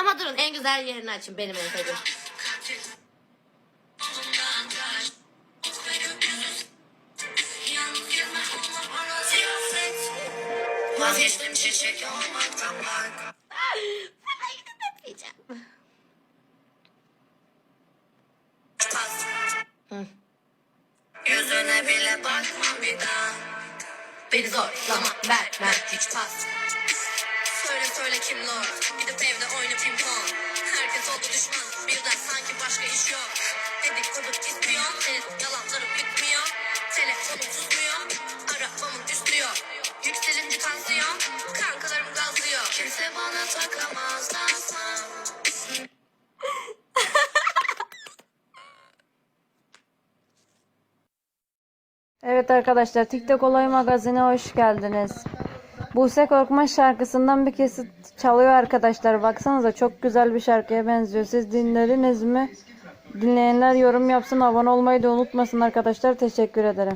Ama durun en güzel yerini açın benim en sevdiğim. Vazgeçtim çiçek bak. Hı. Yüzüne bile bakmam bir daha. Beni zorlama vermem hiç pas. Söyle söyle kim lord. Gidip evde oyna pimpon. Herkes oldu düşman. Birden sanki başka iş yok. Dedikodu istiyor. Senin yalanların bitmiyor. Telefonum susmuyor. Arabamın düşüyor. Yükselince tansiyon. Kankalarım gazlıyor. Kimse bana takamaz dansam. Evet arkadaşlar TikTok Olay Magazin'e hoş geldiniz. Buse Korkmaz şarkısından bir kesit çalıyor arkadaşlar. Baksanıza çok güzel bir şarkıya benziyor. Siz dinlediniz mi? Dinleyenler yorum yapsın, abone olmayı da unutmasın arkadaşlar. Teşekkür ederim.